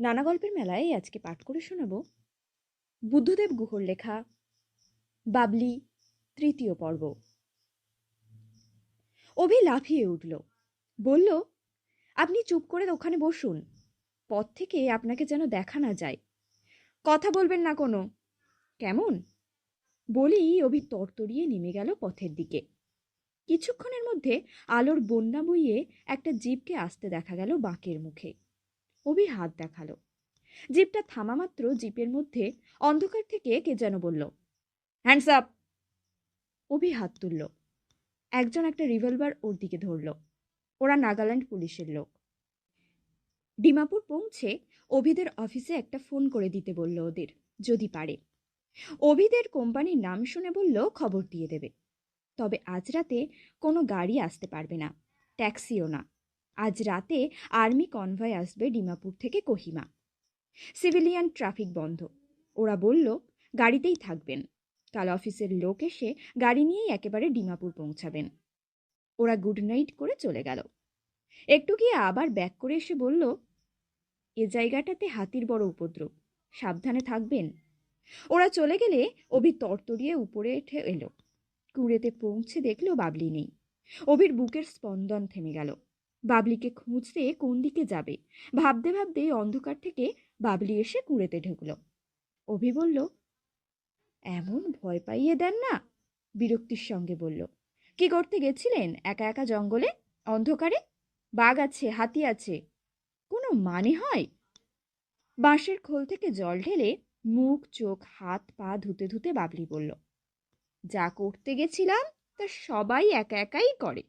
নানা গল্পের মেলায় আজকে পাঠ করে শোনাব বুদ্ধদেব গুহর লেখা বাবলি তৃতীয় পর্ব। অভি লাফিয়ে উঠল। বলল, আপনি চুপ করে ওখানে বসুন। পথ থেকে আপনাকে যেন দেখা না যায়। কথা বলবেন না কোনো। কেমন? বলেই অভি তরতরিয়ে নেমে গেল পথের দিকে। কিছুক্ষণের মধ্যে আলোর বন্যা বইয়ে একটা জীবকে আসতে দেখা গেল বাঁকের মুখে। অভি হাত দেখাল। জিপটা থামা মাত্র জিপের মধ্যে অন্ধকার থেকে কে যেন বলল হ্যান্ডস আপ অভি হাত তুলল। একজন একটা রিভলভার ওর দিকে ধরল। ওরা নাগাল্যান্ড পুলিশের লোক। ডিমাপুর পৌঁছে অভিদের অফিসে একটা ফোন করে দিতে বলল ওদের, যদি পারে। অভিদের কোম্পানির নাম শুনে বলল, খবর দিয়ে দেবে। তবে আজ রাতে কোনো গাড়ি আসতে পারবে না, ট্যাক্সিও না। আজ রাতে আর্মি কনভয় আসবে ডিমাপুর থেকে কোহিমা। সিভিলিয়ান ট্রাফিক বন্ধ। ওরা বলল, গাড়িতেই থাকবেন। কাল অফিসের লোক এসে গাড়ি নিয়েই একেবারে ডিমাপুর পৌঁছাবেন। ওরা গুড নাইট করে চলে গেল। একটু গিয়ে আবার ব্যাক করে এসে বলল, এ জায়গাটাতে হাতির বড় উপদ্রব। সাবধানে থাকবেন। ওরা চলে গেলে অভি তরতরিয়ে উপরে উঠে এলো। কুড়েতে পৌঁছে দেখল বাবলি নেই। অভির বুকের স্পন্দন থেমে গেল। বাবলিকে খুঁজতে কোন দিকে যাবে? ভাবতে ভাবতে অন্ধকার থেকে বাবলি এসে কুড়েতে ঢুকলো। অভি বলল, এমন ভয় পাইয়ে দেন না? বিরক্তির সঙ্গে বলল, কি করতে গেছিলেন একা একা জঙ্গলে? অন্ধকারে? বাঘ আছে, হাতি আছে, কোনো মানে হয়? বাঁশের খোল থেকে জল ঢেলে মুখ, চোখ, হাত, পা ধুতে ধুতে বাবলি বলল, যা করতে গেছিলাম তা সবাই একা একাই করে।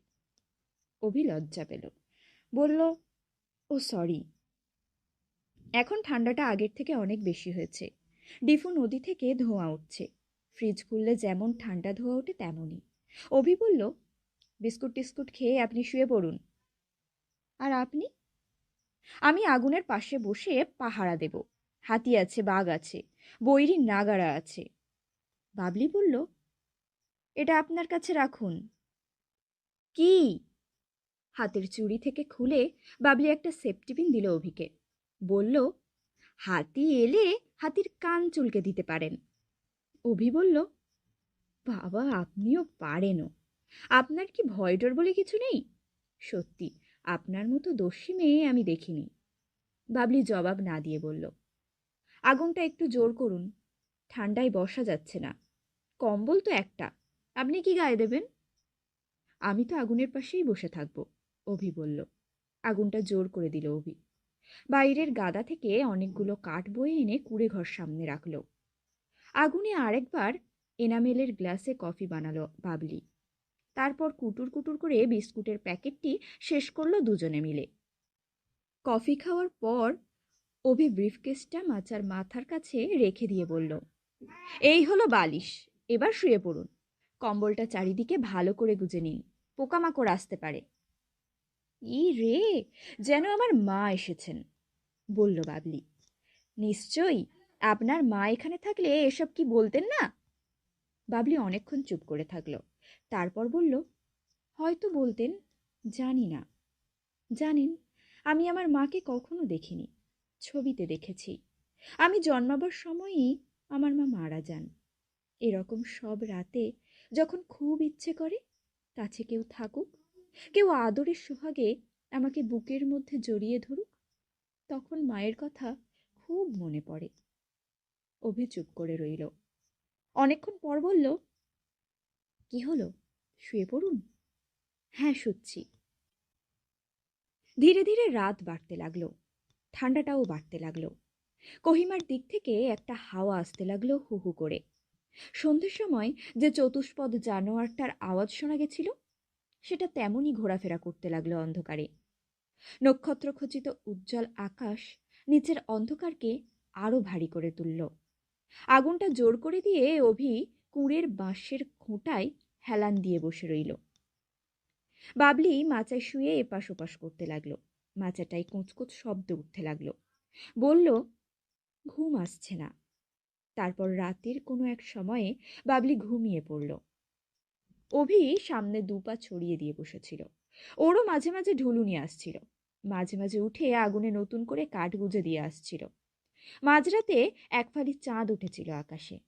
অভি লজ্জা পেল। বলল, ও, সরি। এখন ঠান্ডাটা আগের থেকে অনেক বেশি হয়েছে। ডিফু নদী থেকে ধোঁয়া উঠছে। ফ্রিজ খুললে যেমন ঠান্ডা ধোঁয়া ওঠে তেমনই। অভি বলল, বিস্কুট টিস্কুট খেয়ে আপনি শুয়ে পড়ুন। আর আপনি? আমি আগুনের পাশে বসে পাহারা দেব। হাতি আছে, বাঘ আছে, বৈরি নাগারা আছে। বাবলি বলল, এটা আপনার কাছে রাখুন। কি? হাতের চুড়ি থেকে খুলে বাবলি একটা সেফটিপিন দিল অভিকে। বলল, হাতি এলে হাতির কান চুলকে দিতে পারেন। অভি বলল, বাবা, আপনিও পারেনও। আপনার কি ভয় ডর বলে কিছু নেই? সত্যি, আপনার মতো দস্যি মেয়ে আমি দেখিনি। বাবলি জবাব না দিয়ে বলল আগুনটা একটু জোর করুন, ঠান্ডায় বসা যাচ্ছে না। কম্বল তো একটা, আপনি কি গায়ে দেবেন? আমি তো আগুনের পাশেই বসে থাকব। অভি বলল। আগুনটা জোর করে দিল অভি। বাইরের গাদা থেকে অনেকগুলো কাঠ বয়ে এনে কুড়ে ঘর সামনে রাখল। আগুনে আরেকবার এনামেলের গ্লাসে কফি বানালো বাবলি। তারপর কুটুর কুটুর করে বিস্কুটের প্যাকেটটি শেষ করল দুজনে মিলে। কফি খাওয়ার পর অভি ব্রিফকেসটা মাচার মাথার কাছে রেখে দিয়ে বলল, এই হলো বালিশ, এবার শুয়ে পড়ুন। কম্বলটা চারিদিকে ভালো করে গুজে নিন। পোকামাকড় আসতে পারে। ই রে, যেন আমার মা এসেছেন, বলল বাবলি। নিশ্চয়ই, আপনার মা এখানে থাকলে এসব কি বলতেন না? বাবলি অনেকক্ষণ চুপ করে থাকল। তারপর বলল, হয়তো বলতেন, জানি না। জানেন, আমি আমার মাকে কখনো দেখিনি, ছবিতে দেখেছি। আমি জন্মাবার সময়ই আমার মা মারা যান। এরকম সব রাতে যখন খুব ইচ্ছে করে কাছে কেউ থাকুক কেউ আদরের সোহাগে আমাকে বুকের মধ্যে জড়িয়ে ধরুক, তখন মায়ের কথা খুব মনে পড়ে। অভি চুপ করে রইল। অনেকক্ষণ পর বলল, কি হলো? শুয়ে পড়ুন? হ্যাঁ শুচ্ছি। ধীরে ধীরে রাত বাড়তে লাগল, ঠান্ডাটাও বাড়তে লাগল। কহিমার দিক থেকে একটা হাওয়া আসতে লাগল হু হু করে। সন্ধ্যের সময় যে চতুষ্পদ জানোয়ারটার আওয়াজ শোনা গেছিল সেটা তেমনই ঘোরাফেরা করতে লাগল অন্ধকারে। নক্ষত্রখচিত উজ্জ্বল আকাশ নিচের অন্ধকারকে আরও ভারী করে তুলল। আগুনটা জোর করে দিয়ে অভি কুঁড়ের বাঁশের খোঁটায় হেলান দিয়ে বসে রইল। বাবলি মাচায় শুয়ে এপাশ ওপাশ করতে লাগল। মাচাটায় কুঁচকুচ শব্দ উঠতে লাগল। বলল, ঘুম আসছে না। তারপর রাতের কোনো এক সময়ে বাবলি ঘুমিয়ে পড়ল। অভি সামনে দুপা ছড়িয়ে দিয়ে বসেছিল। ওরও মাঝে মাঝে ঢুলুনি আসছিল। মাঝে মাঝে উঠে আগুনে নতুন করে কাঠ গুজে দিয়ে আসছিল। মাঝরাতে এক ফালি চাঁদ উঠেছিল আকাশে।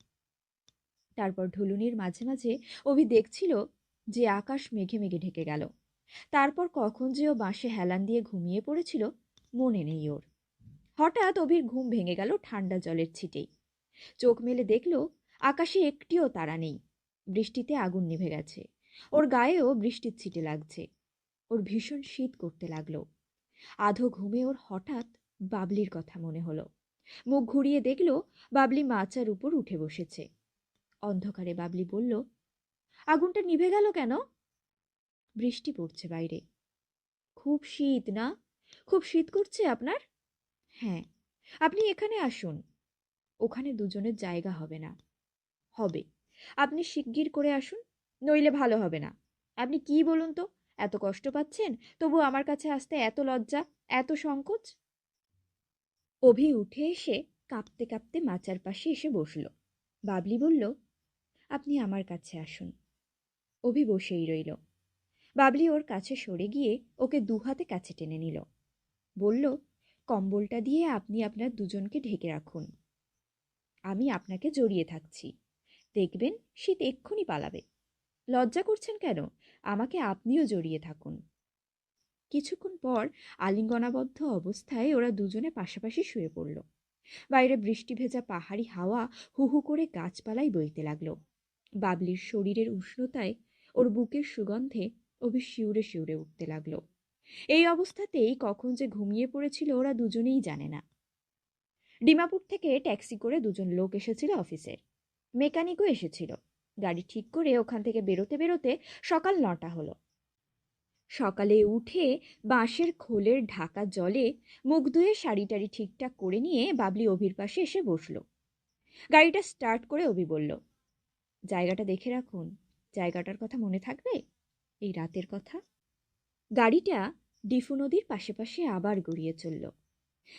তারপর ঢুলুনির মাঝে মাঝে অভি দেখছিল যে আকাশ মেঘে মেঘে ঢেকে গেল। তারপর কখন যে ও বাঁশে হেলান দিয়ে ঘুমিয়ে পড়েছিল, মনে নেই ওর। হঠাৎ অভির ঘুম ভেঙে গেল ঠান্ডা জলের ছিটেই। চোখ মেলে দেখল, আকাশে একটিও তারা নেই। বৃষ্টিতে আগুন নিভে গেছে। ওর গায়েও বৃষ্টির ছিটে লাগছে। ওর ভীষণ শীত করতে লাগল। আধো ঘুমে ওর হঠাৎ বাবলির কথা মনে হলো। মুখ ঘুরিয়ে দেখল বাবলি মাচার উপর উঠে বসেছে। অন্ধকারে বাবলি বলল, আগুনটা নিভে গেল কেন? বৃষ্টি পড়ছে বাইরে। খুব শীত না? খুব শীত করছে আপনার? হ্যাঁ। আপনি এখানে আসুন। ওখানে দুজনের জায়গা হবে না। হবে। আপনি শিগগির করে আসুন, নইলে ভালো হবে না। আপনি কি বলুন তো? এত কষ্ট পাচ্ছেন? তবু আমার কাছে আসতে এত লজ্জা, এত সংকোচ? অভি উঠে এসে কাঁপতে কাঁপতে মাচার পাশে এসে বসল। বাবলি বলল, আপনি আমার কাছে আসুন। অভি বসেই রইল। বাবলি ওর কাছে সরে গিয়ে ওকে দুহাতে কাছে টেনে নিল। বলল, কম্বলটা দিয়ে আপনি আপনার দুজনকে ঢেকে রাখুন। আমি আপনাকে জড়িয়ে থাকছি। দেখবেন শীত এক্ষুনি পালাবে। লজ্জা করছেন কেন? আমাকে আপনিও জড়িয়ে থাকুন। কিছুক্ষণ পর আলিঙ্গনাবদ্ধ অবস্থায় ওরা দুজনে পাশাপাশি শুয়ে পড়ল। বাইরে বৃষ্টি ভেজা পাহাড়ি হাওয়া হু হু করে গাছপালাই বইতে লাগল। বাবলির শরীরের উষ্ণতায় ওর বুকের সুগন্ধে অভি শিউরে শিউরে উঠতে লাগল। এই অবস্থাতেই কখন যে ঘুমিয়ে পড়েছিল ওরা দুজনেই জানে না। ডিমাপুর থেকে ট্যাক্সি করে দুজন লোক এসেছিল অফিসের মেকানিকও এসেছিল। গাড়ি ঠিক করে ওখান থেকে বেরোতে বেরোতে সকাল নটা হলো। সকালে উঠে বাঁশের খোলের ঢাকা জলে মুখ ধুয়ে শাড়ি টাড়ি ঠিকঠাক করে নিয়ে বাবলি অভির পাশে এসে বসল। গাড়িটা স্টার্ট করে অভি বলল, জায়গাটা দেখে রাখুন। জায়গাটার কথা মনে থাকবে? এই রাতের কথা? গাড়িটা ডিফু নদীর পাশে পাশে আবার গড়িয়ে চলল।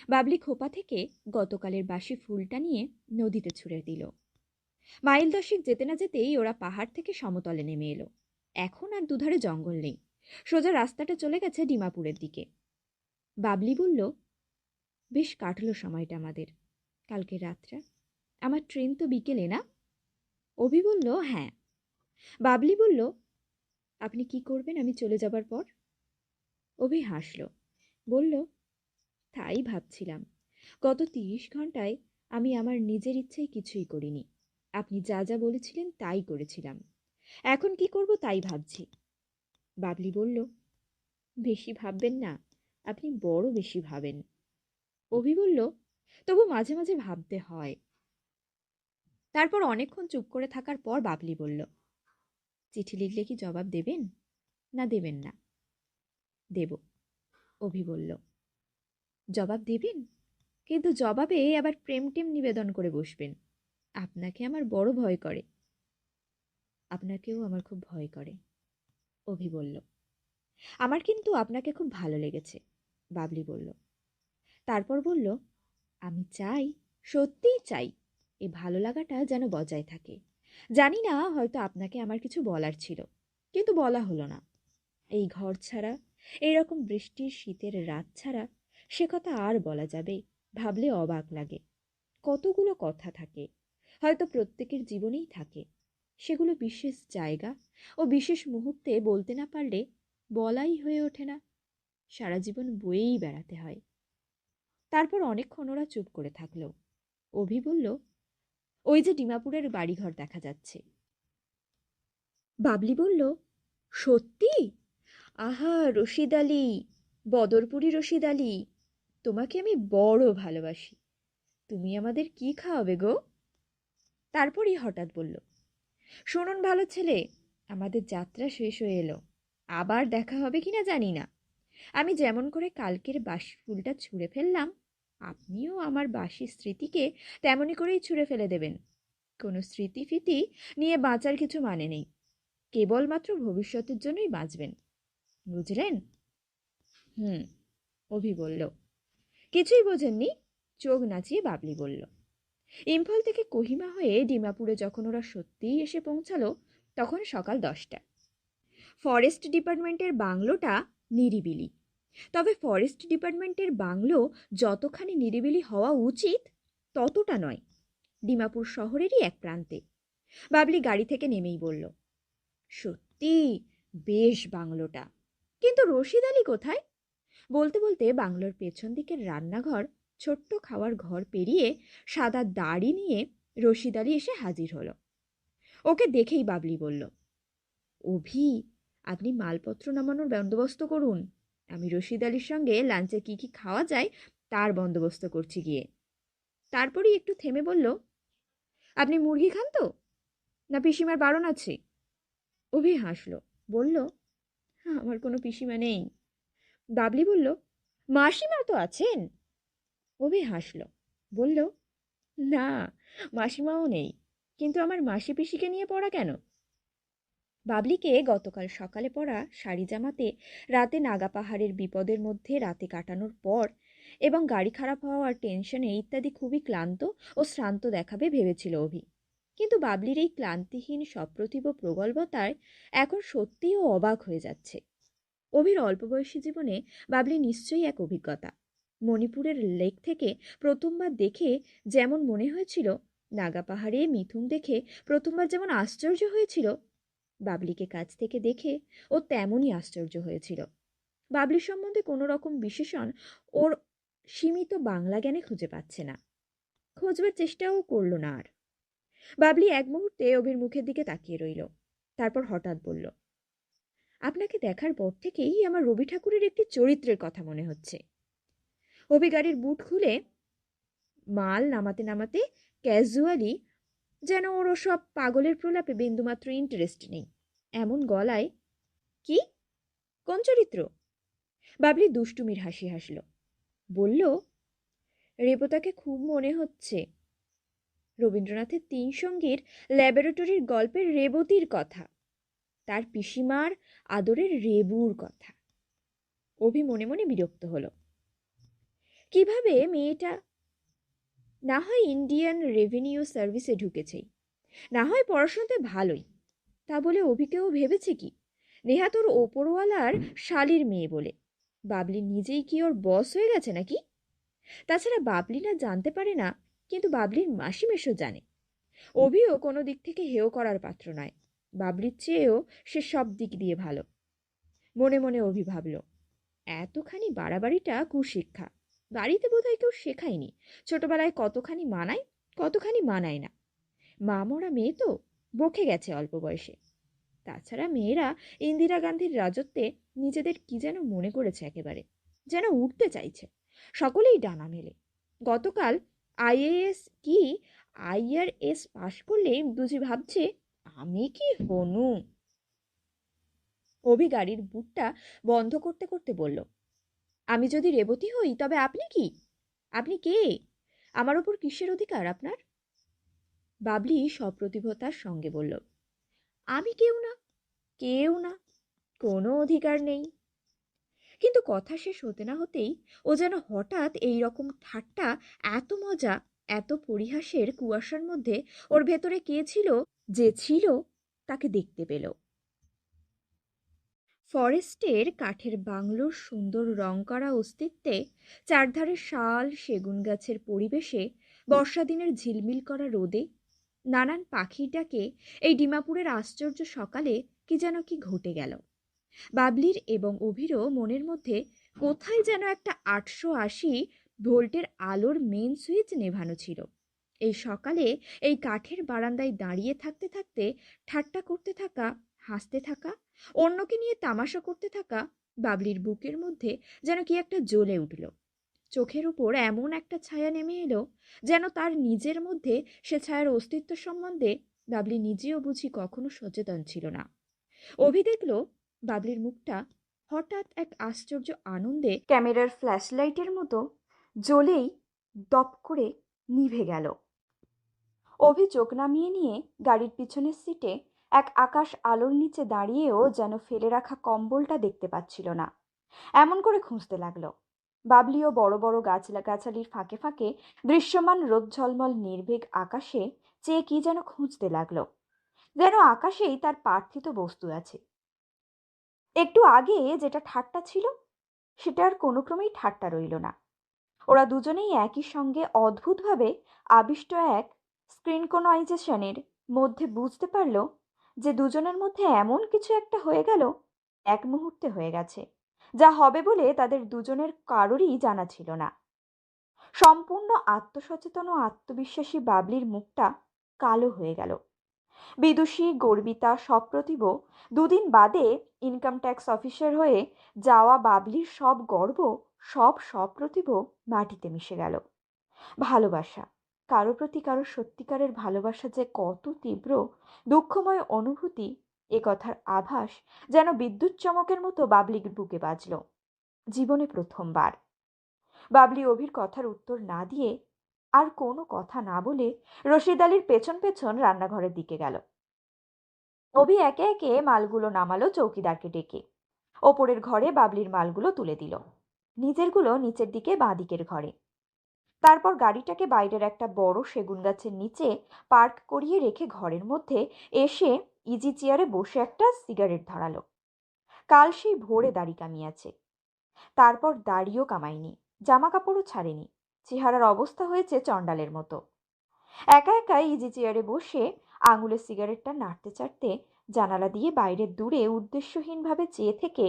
বাবলি খোপা থেকে গতকালের বাসি ফুলটা নিয়ে নদীতে ছুঁড়ে দিল। মাইল দশেক যেতে না যেতেই ওরা পাহাড় থেকে সমতলে নেমে এলো। এখন আর দুধারে জঙ্গল নেই। সোজা রাস্তাটা চলে গেছে ডিমাপুরের দিকে। বাবলি বলল, বেশ কাটলো সময়টা আমাদের। কালকে রাতটা। আমার ট্রেন তো বিকেলে না? অভি বলল হ্যাঁ। বাবলি বলল, আপনি কি করবেন? আমি চলে যাবার পর? অভি হাসল, বলল, তাই ভাবছিলাম। গত তিরিশ ঘন্টায় আমি আমার নিজের ইচ্ছেই কিছুই করিনি। আপনি যা যা বলেছিলেন তাই করেছিলাম। এখন কি করব তাই ভাবছি। বাবলি বলল, বেশি ভাববেন না, আপনি বড় বেশি ভাবেন। অভি বলল, তবু মাঝে মাঝে ভাবতে হয়। তারপর অনেকক্ষণ চুপ করে থাকার পর বাবলি বলল, চিঠি লিখলে কি জবাব দেবেন? না দেবেন না। দেব। অভি বলল, জবাব দেবেন? কিন্তু জবাবে আবার প্রেম টেম নিবেদন করে বসবেন। আপনাকে আমার বড় ভয় করে। আপনাকেও আমার খুব ভয় করে, অভি বলল। আমার কিন্তু আপনাকে খুব ভালো লেগেছে, বাবলি বলল। তারপর বলল, আমি চাই, সত্যিই চাই এই ভালো লাগাটা যেন বজায় থাকে। জানি না, হয়তো আপনাকে আমার কিছু বলার ছিল, কিন্তু বলা হলো না। এই ঘর ছাড়া এইরকম বৃষ্টির শীতের রাত ছাড়া, সে কথা আর বলা যাবে, ভাবলে অবাক লাগে। কতগুলো কথা থাকে হয়তো প্রত্যেকের জীবনেই থাকে। সেগুলো বিশেষ জায়গা ও বিশেষ মুহূর্তে বলতে না পারলে বলাই হয়ে ওঠে না। সারা জীবন বয়েই বেড়াতে হয়। তারপর অনেকক্ষণ ওরা চুপ করে থাকল। অভি বলল, ওই যে ডিমাপুরের বাড়িঘর দেখা যাচ্ছে। বাবলি বলল, সত্যি? আহা, রশিদ আলী, বদরপুরি রশিদ আলী, তোমাকে আমি বড় ভালোবাসি। তুমি আমাদের কি খাওয়াবে গো? তারপরই হঠাৎ বলল, শুনুন ভালো ছেলে, আমাদের যাত্রা শেষ হয়ে এলো। আবার দেখা হবে কি না জানি না। আমি যেমন করে কালকের বাসি ফুলটা ছুঁড়ে ফেললাম, আপনিও আমার বাসি স্মৃতিকে তেমনই করেই ছুঁড়ে ফেলে দেবেন। কোনো স্মৃতি ফিতি নিয়ে বাঁচার কিছু মানে নেই। কেবলমাত্র ভবিষ্যতের জন্যই বাঁচবেন। বুঝলেন? হুম, অভি বলল। কিছুই বোঝেননি। চোখ নাচিয়ে বাবলি বলল ইম্ফল থেকে কোহিমা হয়ে ডিমাপুরে যখন ওরা সত্যিই এসে পৌঁছালো, তখন সকাল দশটা। ফরেস্ট ডিপার্টমেন্টের বাংলোটা নিরিবিলি। তবে ফরেস্ট ডিপার্টমেন্টের বাংলো যতখানি নিরিবিলি হওয়া উচিত, ততটা নয়। ডিমাপুর শহরেরই এক প্রান্তে। বাবলি গাড়ি থেকে নেমেই বলল সত্যি বেশ বাংলোটা। কিন্তু রশিদ আলী কোথায়? বলতে বলতে বাংলোর পেছন দিকের রান্নাঘর ছোট্ট খাওয়ার ঘর পেরিয়ে সাদা দাড়ি নিয়ে রশিদ আলী এসে হাজির হলো। ওকে দেখেই বাবলি বলল, অভি, আপনি মালপত্র নামানোর বন্দোবস্ত করুন। আমি রশিদ আলীর সঙ্গে লাঞ্চে কি কি খাওয়া যায় তার বন্দোবস্ত করছি গিয়ে। তারপরেই একটু থেমে বলল, আপনি মুরগি খান তো? না পিসিমার বারণ আছে? অভি হাসলো, বলল, আমার কোনো পিসিমা নেই। বাবলি বলল, মাসিমা তো আছেন? হাসলো। বলল, না, মাসিমাও নেই, কিন্তু আমার মাসি পিসিকে নিয়ে পড়া কেন? বাবলিকে গতকাল সকালে পড়া শাড়ি জামাতে রাতে নাগা পাহাড়ের বিপদের মধ্যে রাতে কাটানোর পর এবং গাড়ি খারাপ হওয়ার টেনশনে ইত্যাদি খুবই ক্লান্ত ও শ্রান্ত দেখাবে ভেবেছিল অভি। কিন্তু বাবলির এই ক্লান্তিহীন, সপ্রতিভ প্রগল্ভতায় এখন সত্যিই ও অবাক হয়ে যাচ্ছে। অভির অল্প বয়সী জীবনে বাবলি নিশ্চয়ই এক অভিজ্ঞতা। মণিপুরের লেক থেকে প্রথমবার দেখে যেমন মনে হয়েছিল, নাগা পাহাড়ে মিথুন দেখে প্রথমবার যেমন আশ্চর্য হয়েছিল, বাবলিকে কাছ থেকে দেখে ও তেমনই আশ্চর্য হয়েছিল। বাবলি সম্বন্ধে কোনো রকম বিশেষণ ওর সীমিত বাংলা জ্ঞানে খুঁজে পাচ্ছে না। খোঁজবার চেষ্টাও করল না আর। বাবলি এক মুহূর্তে অভির মুখের দিকে তাকিয়ে রইল, তারপর হঠাৎ বলল, আপনাকে দেখার পর থেকেই আমার রবি ঠাকুরের একটি চরিত্রের কথা মনে হচ্ছে। অভি গাড়ির বুট খুলে মাল নামাতে নামাতে ক্যাজুয়ালি যেন ওর সব পাগলের প্রলাপে বিন্দুমাত্র ইন্টারেস্ট নেই। এমন গলায়, কি? কোন চরিত্র? বাবলি দুষ্টুমির হাসি হাসল। বলল রেবতাকে খুব মনে হচ্ছে। রবীন্দ্রনাথের তিন সঙ্গীর ল্যাবরেটরির গল্পের রেবতীর কথা, তার পিসিমার আদরের রেবুর কথা। অভি মনে মনে বিরক্ত হলো। কীভাবে মেয়েটা না হয় ইন্ডিয়ান রেভিনিউ সার্ভিসে ঢুকেছেই না হয় পড়াশোনাতে ভালোই, তা বলে অভিকেও ভেবেছে কি? নেহা তোর ওপরওয়ালার শালির মেয়ে বলে। বাবলি নিজেই কি ওর বস হয়ে গেছে নাকি? তাছাড়া বাবলি না জানতে পারে না, কিন্তু বাবলির মাসি মেশো জানে। অভিও কোনো দিক থেকে হেয় করার পাত্র নয়। বাবলির চেয়েও সে সব দিক দিয়ে ভালো। মনে মনে অভি ভাবল, এতখানি বাড়াবাড়িটা কুশিক্ষা। বাড়িতে বোধহয় কেউ শেখায়নি। ছোটবেলায় কতখানি মানায় কতখানি মানায় না। মা মরা মেয়ে তো, বকে গেছে অল্প বয়সে। তাছাড়া মেয়েরা ইন্দিরা গান্ধীর রাজত্বে নিজেদের কি যেন মনে করেছে একেবারে, যেন উঠতে চাইছে। সকলেই ডানা মেলে। গতকাল আইএএস কি আইআরএস পাশ করলেই বুঝি ভাবছে, আমি কি হনু? অভি গাড়ির বুটটা বন্ধ করতে করতে বলল আমি যদি রেবতী হই, তবে আপনি কি? আপনি কে? আমার ওপর কিসের অধিকার আপনার? বাবলি সপ্রতিভতার সঙ্গে বলল, আমি কেউ না কেউ না, কোনো অধিকার নেই। কিন্তু কথা শেষ হতে না হতেই ও যেন হঠাৎ এই রকম ঠাট্টা, এত মজা, এত পরিহাসের কুয়াশার মধ্যে ওর ভেতরে কে ছিল, যে ছিল, তাকে দেখতে পেল। ফরেস্টের কাঠের বাংলোর সুন্দর রং করা অস্তিত্বে চারধারে শাল, সেগুন গাছের পরিবেশে বর্ষাদিনের ঝিলমিল করা রোদে নানান পাখির ডাকে এই ডিমাপুরের আশ্চর্য সকালে কি যেন কি ঘটে গেল। বাবলির এবং অভিরও মনের মধ্যে কোথায় যেন একটা আটশো আশি ভোল্টের আলোর মেন সুইচ নেভানো ছিল। এই সকালে এই কাঠের বারান্দায় দাঁড়িয়ে থাকতে থাকতে ঠাট্টা করতে থাকা হাসতে থাকা, অন্যকে নিয়ে তামাশা করতে থাকা বাবলির বুকের মধ্যে যেন কি একটা জ্বলে উঠল। চোখের উপর এমন একটা ছায়া নেমে এলো যেন তার নিজের মধ্যে সে ছায়ার অস্তিত্ব সম্বন্ধে বাবলি নিজেও বুঝি কখনো সচেতন ছিল না। অভি দেখল বাবলির মুখটা হঠাৎ এক আশ্চর্য আনন্দে ক্যামেরার ফ্ল্যাশ লাইটের মতো জ্বলেই দপ করে নিভে গেল। অভি চোখ নামিয়ে নিয়ে গাড়ির পিছনের সিটে এক আকাশ আলোর নিচে দাঁড়িয়েও যেন ফেলে রাখা কম্বলটা দেখতে পাচ্ছিল না। এমন করে খুঁজতে লাগল। বাবলিও বড় বড় গাছ গাছালির ফাঁকে ফাঁকে দৃশ্যমান রোদ ঝলমল নির্ভীক আকাশে চেয়ে কি যেন খুঁজতে লাগল। যেন আকাশেই তার পার্থিত বস্তু আছে। একটু আগে যেটা ঠাট্টা ছিল সেটা আর কোনো ক্রমেই ঠাট্টা রইল না। ওরা দুজনেই একই সঙ্গে অদ্ভুতভাবে আবিষ্ট এক স্ক্রিনকোনাইজেশনের মধ্যে বুঝতে পারল যে দুজনের মধ্যে এমন কিছু একটা হয়ে গেল, এক মুহূর্তে হয়ে গেছে। যা হবে বলে তাদের দুজনের কারোরই জানা ছিল না। সম্পূর্ণ আত্মসচেতন ও আত্মবিশ্বাসী বাবলির মুখটা কালো হয়ে গেল। বিদুষী, গর্বিতা, সপ্রতিভ দুদিন বাদে ইনকাম ট্যাক্স অফিসার হয়ে যাওয়া বাবলির সব গর্ব, সব সপ্রতিভ মাটিতে মিশে গেল। ভালোবাসা। কারও প্রতি কারও সত্যিকারের ভালোবাসা যে কত তীব্র, দুঃখময় অনুভূতি, এ কথার আভাস যেন বিদ্যুৎ চমকের মতো বাবলির বুকে বাজল। জীবনে প্রথমবার। বাবলি অভির কথার উত্তর না দিয়ে আর কোনো কথা না বলে রশিদ আলীর পেছন পেছন রান্নাঘরের দিকে গেল। অভি একে একে মালগুলো নামালো চৌকিদারকে ডেকে। ওপরের ঘরে বাবলির মালগুলো তুলে দিল। নিজেরগুলো নিচের দিকে বাঁ দিকের ঘরে। তারপর গাড়িটাকে বাইরের একটা বড় সেগুন গাছের নিচে পার্ক করিয়ে রেখে ঘরের মধ্যে এসে ইজি চেয়ারে বসে একটা সিগারেট ধরালো। কাল সেই ভোরে দাড়ি কামিয়েছে। তারপর দাড়িও কামায়নি জামা কাপড়ও ছাড়েনি, চেহারার অবস্থা হয়েছে চণ্ডালের মতো। একা একা ইজি চেয়ারে বসে আঙুলের সিগারেটটা নাড়তে চাড়তে জানালা দিয়ে বাইরের দূরে উদ্দেশ্যহীনভাবে চেয়ে থেকে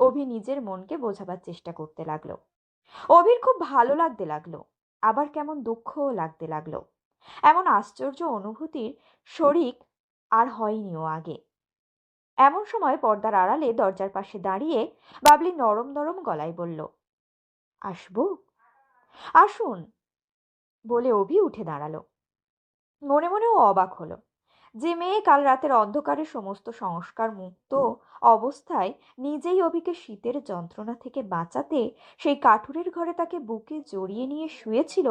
অভি নিজের মনকে বোঝাবার চেষ্টা করতে লাগল। অভির খুব ভালো লাগতে লাগল। আবার কেমন দুঃখও লাগতে লাগল। এমন আশ্চর্য অনুভূতির শরিক আর হয়নি ও আগে। এমন সময় পর্দার আড়ালে দরজার পাশে দাঁড়িয়ে বাবলি নরম নরম গলায় বলল, আসব? আসুন। বলে অভি উঠে দাঁড়াল। মনে মনে ও অবাক হলো। যে মেয়ে কাল রাতের অন্ধকারে সমস্ত সংস্কার মুক্ত অবস্থায় নিজেই অভিকে শীতের যন্ত্রণা থেকে বাঁচাতে সেই কাঠুরের ঘরে তাকে বুকে জড়িয়ে নিয়ে শুয়েছিল,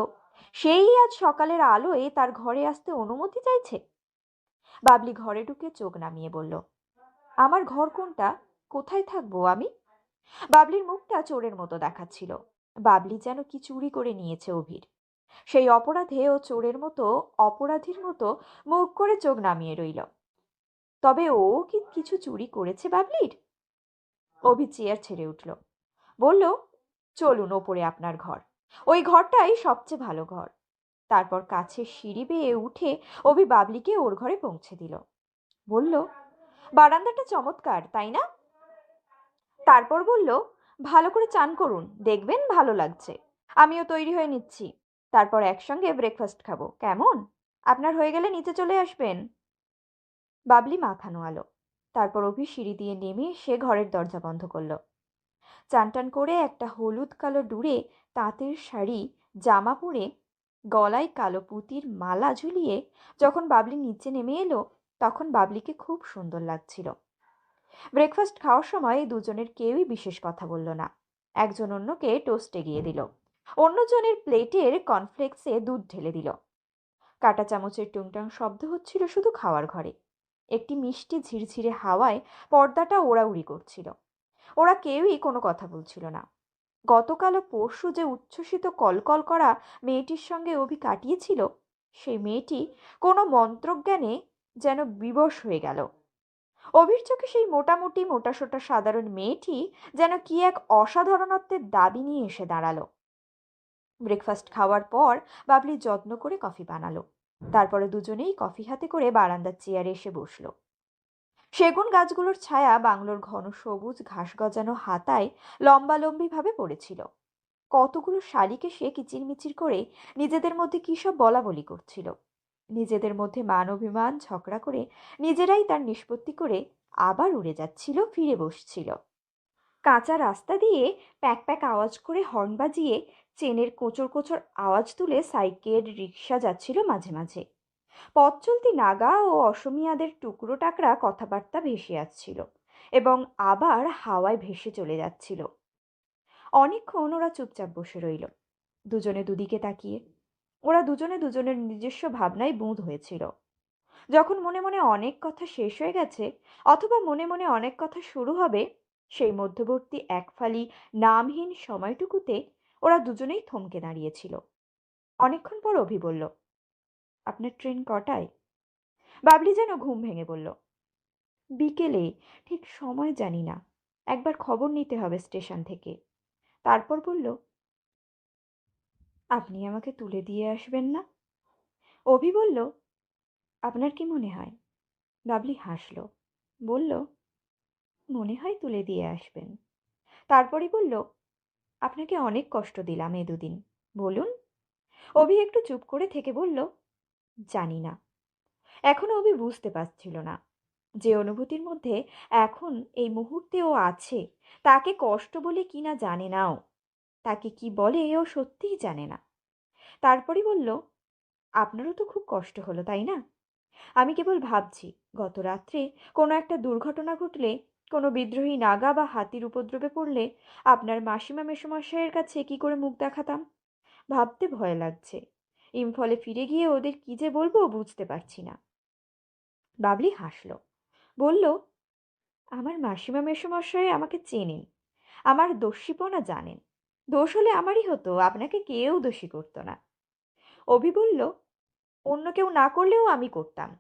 সেই আজ সকালের আলোয় তার ঘরে আসতে অনুমতি চাইছে? বাবলি ঘরে ঢুকে চোখ নামিয়ে বলল, আমার ঘর কোনটা? কোথায় থাকব আমি? বাবলির মুখটা চোরের মতো দেখাচ্ছিল। বাবলি যেন কি চুরি করে নিয়েছে অভির। সেই অপরাধে ও চোরের মতো, অপরাধীর মতো মুখ করে চোখ নামিয়ে রইল। তবে ও কি কিছু চুরি করেছে বাবলির? অভি চেয়ার ছেড়ে উঠল। বলল, চলুন ওপরে আপনার ঘর। ওই ঘরটাই সবচেয়ে ভালো ঘর। তারপর কাছে সিঁড়ি বেয়ে উঠে অভি বাবলিকে ওর ঘরে পৌঁছে দিল। বলল, বারান্দাটা চমৎকার, তাই না? তারপর বলল, ভালো করে চান করুন, দেখবেন ভালো লাগছে। আমিও তৈরি হয়ে নিচ্ছি। তারপর একসঙ্গে ব্রেকফাস্ট খাব। কেমন? আপনার হয়ে গেলে নিচে চলে আসবেন। বাবলি মাথা নোয়ালো তারপর অভি সিঁড়ি দিয়ে নেমে সে ঘরের দরজা বন্ধ করল। চানটান করে একটা হলুদ কালো ডুরে তাঁতের শাড়ি, জামা পরে গলায় কালো পুঁতির মালা ঝুলিয়ে যখন বাবলি নিচে নেমে এলো, তখন বাবলিকে খুব সুন্দর লাগছিল। ব্রেকফাস্ট খাওয়ার সময় দুজনের কেউই বিশেষ কথা বলল না। একজন অন্যকে টোস্ট এগিয়ে দিল। অন্যজনের প্লেটের কনফ্লেক্সে দুধ ঢেলে দিল। কাটা চামচের টুংটাং শব্দ হচ্ছিল শুধু খাওয়ার ঘরে। একটি মিষ্টি ঝিরঝিরে হাওয়ায় পর্দাটা ওড়াউড়ি করছিল। ওরা কেউই কোনো কথা বলছিল না। গতকাল পরশু যে উচ্ছ্বসিত কলকল করা মেয়েটির সঙ্গে অভি কাটিয়েছিল, সেই মেয়েটি কোনো মন্ত্রজ্ঞানে যেন বিবশ হয়ে গেল। অভির চোখে সেই মোটামুটি মোটাসোটা সাধারণ মেয়েটি যেন কি এক অসাধারণত্বের দাবি নিয়ে এসে দাঁড়াল। ব্রেকফাস্ট খাওয়ার পর বাবলি যত্ন করে কফি বানালো। তারপরে দুজনেই কফি হাতে করে বারান্দার চেয়ারে এসে বসল। সেগুন গাছগুলোর ছায়া বাংলোর ঘন সবুজ ঘাস গজানো হাতায় লম্বালম্বিভাবে পড়েছিল। কতগুলো শালিকে সে কিচিরমিচির করে নিজেদের মধ্যে কী সব বলা বলি করছিল। নিজেদের মধ্যে মান অভিমান, ঝগড়া করে নিজেরাই তার নিষ্পত্তি করে আবার উড়ে যাচ্ছিল, ফিরে বসছিল। কাঁচা রাস্তা দিয়ে প্যাক প্যাক আওয়াজ করে হর্ন বাজিয়ে চেনের কোচর কোচর আওয়াজ তুলে সাইকেল রিক্সা যাচ্ছিল মাঝে মাঝে। পথ চলতি নাগা ও অসমিয়াদের টুকরো টাকরা কথাবার্তা ভেসে আসছিল এবং আবার হাওয়ায় ভেসে চলে যাচ্ছিল। অনেকক্ষণ ওরা চুপচাপ বসে রইল, দুজনে দুদিকে তাকিয়ে। ওরা দুজনে দুজনের নিজস্ব ভাবনায় বুঁদ হয়েছিল। যখন মনে মনে অনেক কথা শেষ হয়ে গেছে অথবা মনে মনে অনেক কথা শুরু হবে সেই মধ্যবর্তী এক ফালি নামহীন সময়টুকুতে ওরা দুজনেই থমকে দাঁড়িয়েছিল। অনেকক্ষণ পর অভি বলল, আপনার ট্রেন কটায়? বাবলি যেন ঘুম ভেঙে বলল, বিকেলে, ঠিক সময় জানি না। একবার খবর নিতে হবে স্টেশন থেকে। তারপর বলল, আপনি আমাকে তুলে দিয়ে আসবেন না? অভি বলল, আপনার কি মনে হয়? বাবলি হাসল, বলল মনে হয় তুলে দিয়ে আসবেন। তারপরই বলল, আপনাকে অনেক কষ্ট দিলাম এ দুদিন। বলুন? অভি একটু চুপ করে থেকে বলল, জানি না। এখনও অভি বুঝতে পারছিল না যে অনুভূতির মধ্যে এখন এই মুহূর্তে ও আছে, তাকে কষ্ট বলে কি না জানে নাও, তাকে কি বলে ও সত্যিই জানে না। তারপরই বলল, আপনারও তো খুব কষ্ট হলো, তাই না? আমি কেবল ভাবছি, গত রাত্রে কোনো একটা দুর্ঘটনা ঘটলে কোনো বিদ্রোহী নাগা বা হাতির উপদ্রবে পড়লে আপনার মাসিমা মেসমশাইয়ের কাছে কি করে মুখ দেখাতাম? ভাবতে ভয় লাগছে। ইমফলে ফিরে গিয়ে ওদের কি যে বলব বুঝতে পারছি না। বাবলি হাসল। বলল, আমার মাসিমা মেসমশাই আমাকে চেনেন। আমার দোষীপনা জানেন। দোষ হলে আমারই হতো, আপনাকে কেউ দোষী করতো না। অভি বলল, অন্য কেউ না করলেও আমি করতাম।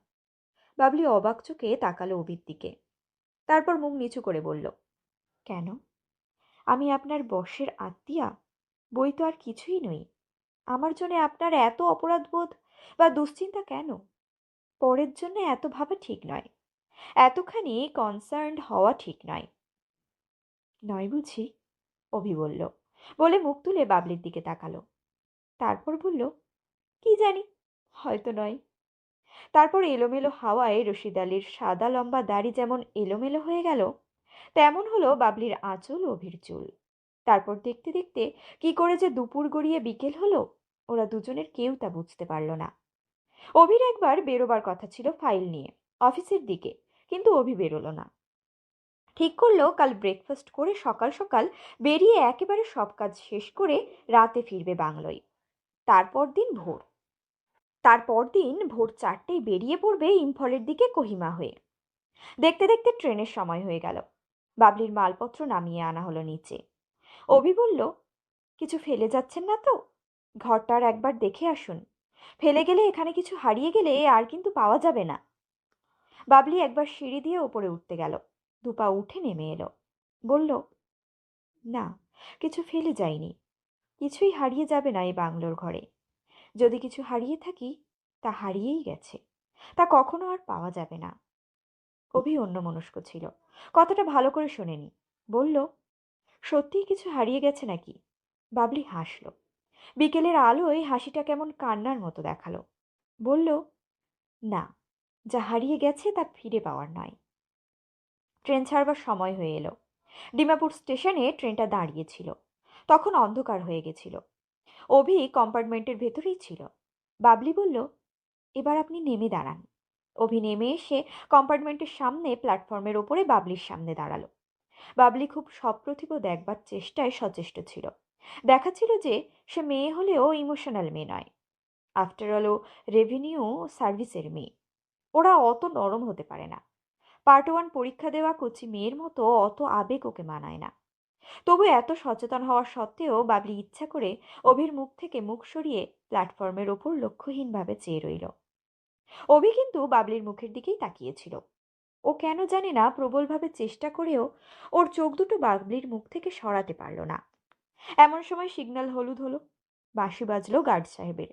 বাবলি অবাক চোখে তাকালো অভির দিকে। তারপর মুখ নিচু করে বলল, কেন? আমি আপনার বর্ষের আত্মীয়া। বই তো আর কিছুই নই। আমার জন্য আপনার এত অপরাধবোধ বা দুশ্চিন্তা কেন? পরের জন্য এত ভাবা ঠিক নয়। এতখানি কনসার্ন হওয়া ঠিক নয়। নয় বুঝি? অভি বলল, বলে মুখ তুলে বাবলির দিকে তাকালো। তারপর বলল, কি জানি? হয়তো নয়। তারপর এলোমেলো হাওয়ায় রশিদ আলীর সাদা লম্বা দাড়ি যেমন এলোমেলো হয়ে গেল, তেমন হলো বাবলির আঁচল অভির চুল। তারপর দেখতে দেখতে কি করে যে দুপুর গড়িয়ে বিকেল হলো, ওরা দুজনের কেউ তা বুঝতে পারল না। অভির একবার বেরোবার কথা ছিল ফাইল নিয়ে, অফিসের দিকে, কিন্তু অভি বেরোলো না। ঠিক করল কাল ব্রেকফাস্ট করে সকাল সকাল বেরিয়ে একেবারে সব কাজ শেষ করে রাতে ফিরবে বাংলোয়। তারপর দিন ভোর। তারপর দিন ভোর চারটেই বেরিয়ে পড়বে ইম্ফলের দিকে কহিমা হয়ে। দেখতে দেখতে ট্রেনের সময় হয়ে গেল। বাবলির মালপত্র নামিয়ে আনা হলো নিচে। অভি বলল, কিছু ফেলে যাচ্ছেন না তো? ঘরটার একবার দেখে আসুন। ফেলে গেলে এখানে কিছু হারিয়ে গেলে আর কিন্তু পাওয়া যাবে না। বাবলি একবার সিঁড়ি দিয়ে ওপরে উঠতে গেল। দুপা উঠে নেমে এলো। বলল, না, কিছু ফেলে যায়নি কিছুই হারিয়ে যাবে না এই বাংলোর ঘরে। যদি কিছু হারিয়ে থাকি, তা হারিয়েই গেছে। তা কখনো আর পাওয়া যাবে না। অভি অন্যমনস্ক ছিল। কথাটা ভালো করে শোনেনি। বলল, সত্যিই কিছু হারিয়ে গেছে নাকি? বাবলি হাসল। বিকেলের আলোয় হাসিটা কেমন কান্নার মতো দেখাল। বলল, না, যা হারিয়ে গেছে তা ফিরে পাওয়ার নয়। ট্রেন ছাড়বার সময় হয়ে এলো। ডিমাপুর স্টেশনে ট্রেনটা দাঁড়িয়েছিল তখন অন্ধকার হয়ে গেছিল। অভি কম্পার্টমেন্টের ভেতরেই ছিল। বাবলি বলল, এবার আপনি নেমে দাঁড়ান। অভি নেমে এসে কম্পার্টমেন্টের সামনে প্ল্যাটফর্মের ওপরে বাবলির সামনে দাঁড়াল। বাবলি খুব সপ্রতিভ দেখবার চেষ্টায় সচেষ্ট ছিল। দেখাচ্ছিল যে সে মেয়ে হলেও ইমোশনাল মেয়ে নয়। আফটার অল ও রেভিনিউ সার্ভিসের মেয়ে। ওরা অত নরম হতে পারে না। পার্ট ওয়ান পরীক্ষা দেওয়া কচি মেয়ের মতো অত আবেগ ওকে মানায় না। তবু এত সচেতন হওয়া সত্ত্বেও বাবলি ইচ্ছা করে অভির মুখ থেকে মুখ সরিয়ে প্ল্যাটফর্মের ওপর লক্ষ্যহীনভাবে চেয়ে রইল। অভি কিন্তু বাবলির মুখের দিকেই তাকিয়েছিল। ও কেন জানে না প্রবলভাবে চেষ্টা করেও ওর চোখ দুটো বাবলির মুখ থেকে সরাতে পারল না। এমন সময় সিগন্যাল হলুদ হলো। বাঁশি বাজলো গার্ড সাহেবের।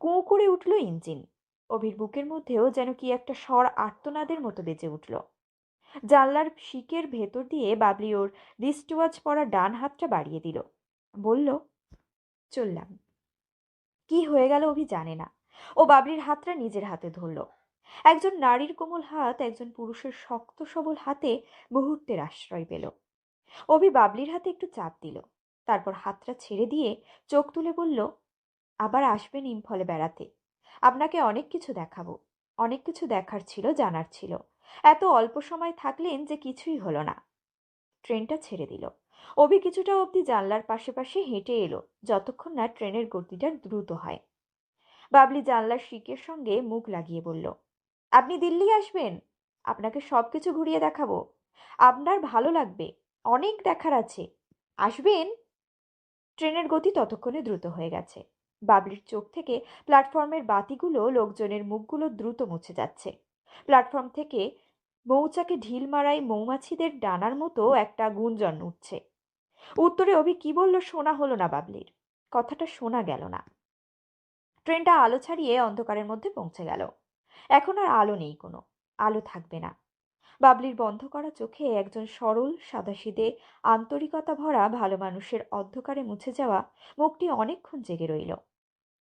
কুঁ করে উঠল ইঞ্জিন। অভির বুকের মধ্যেও যেন কি একটা স্বর আর্তনাদের মতো বেজে উঠল। জানলার শিকের ভেতর দিয়ে বাবলি ওর রিস্টওয়াচ পরা ডান হাতটা বাড়িয়ে দিল। বলল, চললাম। কি হয়ে গেল অভি জানে না। ও বাবলির হাতটা নিজের হাতে ধরল। একজন নারীর কোমল হাত একজন পুরুষের শক্ত সবল হাতে মুহূর্তের আশ্রয় পেল। অভি বাবলির হাতে একটু চাপ দিল। তারপর হাতটা ছেড়ে দিয়ে চোখ তুলে বলল, আবার আসবেন ইমফলে বেড়াতে। আপনাকে অনেক কিছু দেখাবো। অনেক কিছু দেখার ছিল, জানার ছিল। এত অল্প সময় থাকলেন যে কিছুই হলো না। ট্রেনটা ছেড়ে দিল। অভি কিছুটা অবধি জানলার পাশে পাশে হেঁটে এলো, যতক্ষণ না ট্রেনের গতিটা দ্রুত হয়। বাবলি জানলার শিকের সঙ্গে মুখ লাগিয়ে বলল, আপনি দিল্লি আসবেন? আপনাকে সব কিছু ঘুরিয়ে দেখাবো। আপনার ভালো লাগবে, অনেক দেখার আছে। আসবেন? ট্রেনের গতি ততক্ষণে দ্রুত হয়ে গেছে। বাবলির চোখ থেকে প্ল্যাটফর্মের বাতিগুলো, লোকজনের মুখগুলো দ্রুত মুছে যাচ্ছে। প্ল্যাটফর্ম থেকে মৌচাকে ঢিল মারাই মৌমাছিদের ডানার মতো একটা গুঞ্জন উঠছে। উত্তরে অভি কি বলল শোনা হলো না বাবলির। কথাটা শোনা গেল না। ট্রেনটা আলো ছাড়িয়ে অন্ধকারের মধ্যে পৌঁছে গেল। এখন আর আলো নেই কোনো। আলো থাকবে না। বাবলির বন্ধ করা চোখে একজন সরল, সাদাসিদে আন্তরিকতা ভরা ভালো মানুষের অন্ধকারে মুছে যাওয়া মুখটি অনেকক্ষণ জেগে রইল।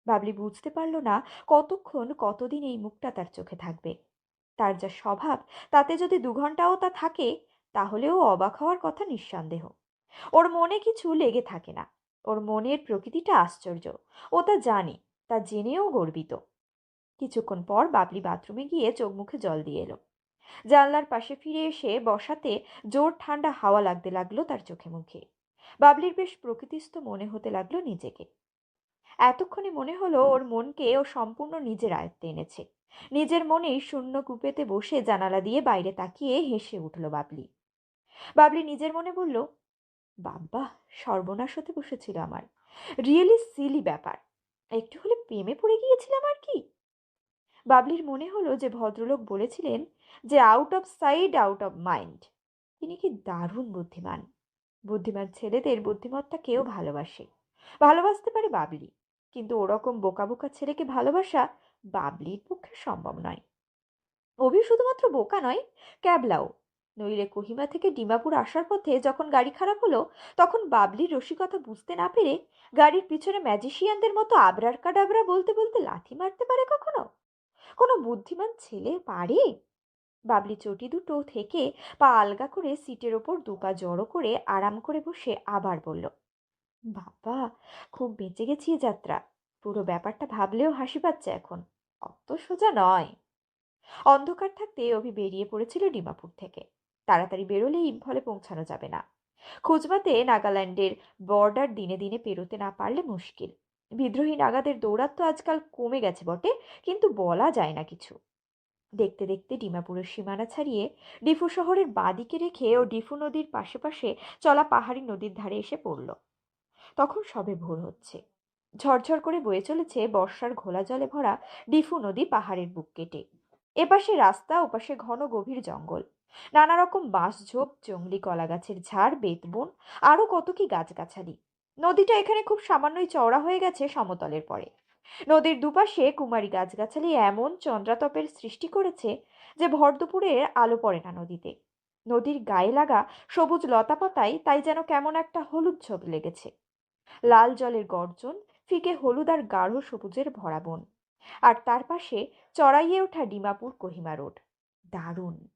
বাবলি বুঝতে পারল না কতক্ষণ, কতদিন এই মুখটা তার চোখে থাকবে। তার যা স্বভাব, তাতে যদি দু ঘন্টাও তা থাকে, তাহলেও অবাক হওয়ার কথা নিঃসন্দেহ। ওর মনে কিছু লেগে থাকে না। ওর মনের প্রকৃতিটা আশ্চর্য। ও তা জানে, তা জেনেও গর্বিত। কিছুক্ষণ পর বাবলি বাথরুমে গিয়ে চোখ মুখে জল দিয়ে এলো। জানলার পাশে ফিরে এসে বসাতে জোর ঠান্ডা হাওয়া লাগতে লাগল তার চোখে মুখে। বাবলির বেশ প্রকৃতিস্থ মনে হতে লাগল নিজেকে। এতক্ষণে মনে হলো ওর মনকে ও সম্পূর্ণ নিজের আয়ত্তে এনেছে। নিজের মনেই শূন্য কূপেতে বসে জানালা দিয়ে বাইরে তাকিয়ে হেসে উঠল বাবলি। বাবলি নিজের মনে বলল, বাবা, সর্বনাশ হতে বসেছিল আমার। রিয়েলি সিলি ব্যাপার। একটু হলে প্রেমে পড়ে গিয়েছিলাম আর কি? বাবলির মনে হলো যে ভদ্রলোক বলেছিলেন যে out of side out of mind তিনি কি দারুণ বুদ্ধিমান। বুদ্ধিমান ছেলেদের বুদ্ধিমত্তা কেউ ভালোবাসে। ভালোবাসতে পারে বাবলি, কিন্তু ওরকম বোকা বোকা ছেলেকে ভালোবাসা বাবলির পক্ষে সম্ভব নয়। অভি শুধুমাত্র বোকা নয়, ক্যাবলাও। নইলে কোহিমা থেকে ডিমাপুর আসার পথে যখন গাড়ি খারাপ হলো, তখন বাবলির রসিকতা বুঝতে না পেরে গাড়ির পিছনে ম্যাজিশিয়ানদের মতো আবরার কাডাবরা বলতে বলতে লাথি মারতে পারে কখনো? কোনো বুদ্ধিমান ছেলে পারে? বাবলি চটি দুটো থেকে পা আলগা করে সিটের ওপর দুপা জড়ো করে আরাম করে বসে আবার বলল, বাবা, খুব বেঁচে গেছি যাত্রা। পুরো ব্যাপারটা ভাবলেও হাসি পাচ্ছে এখন। অত সোজা নয়। অন্ধকার থাকতে অভি বেরিয়ে পড়েছিল ডিমাপুর থেকে। তাড়াতাড়ি বেরোলে ইম্ফলে পৌঁছানো যাবে না। খুঁজবাতে নাগাল্যান্ডের বর্ডার দিনে দিনে পেরোতে না পারলে মুশকিল। বিদ্রোহী নাগাদের দৌড়াত তো আজকাল কমে গেছে বটে, কিন্তু বলা যায় না কিছু। দেখতে দেখতে ডিমাপুরের সীমানা ছাড়িয়ে ডিফু শহরের বাঁদিকে রেখে ও ডিফু নদীর পাশে পাশে চলা পাহাড়ি নদীর ধারে এসে পড়ল। তখন সবে ভোর হচ্ছে। ঝরঝর করে বয়ে চলেছে বর্ষার ঘোলা জলে ভরা ডিফু নদী পাহাড়ের বুক কেটে। এপাশে রাস্তা, ওপাশে ঘন গভীর জঙ্গল। নানা রকম বাঁশঝোপ জঙ্গলি কলা গাছের ঝাড় বেতবন আরও কত কি গাছগাছালি। নদীটা এখানে খুব সামান্যই চওড়া হয়ে গেছে সমতলের পরে। নদীর দুপাশে কুমারী গাছগাছালি এমন চন্দ্রাতপের সৃষ্টি করেছে যে ভর দুপুরের আলো পড়ে না নদীতে। নদীর গায়ে লাগা সবুজ লতাপাতায় তাই যেন কেমন একটা হলুদ ছোপ লেগেছে। লাল জলের গর্জন ফিকে হলুদ আর গাঢ় সবুজের ভরা বন। আর তার পাশে চড়াইয়ে ওঠা ডিমাপুর কোহিমা রোড। দারুণ।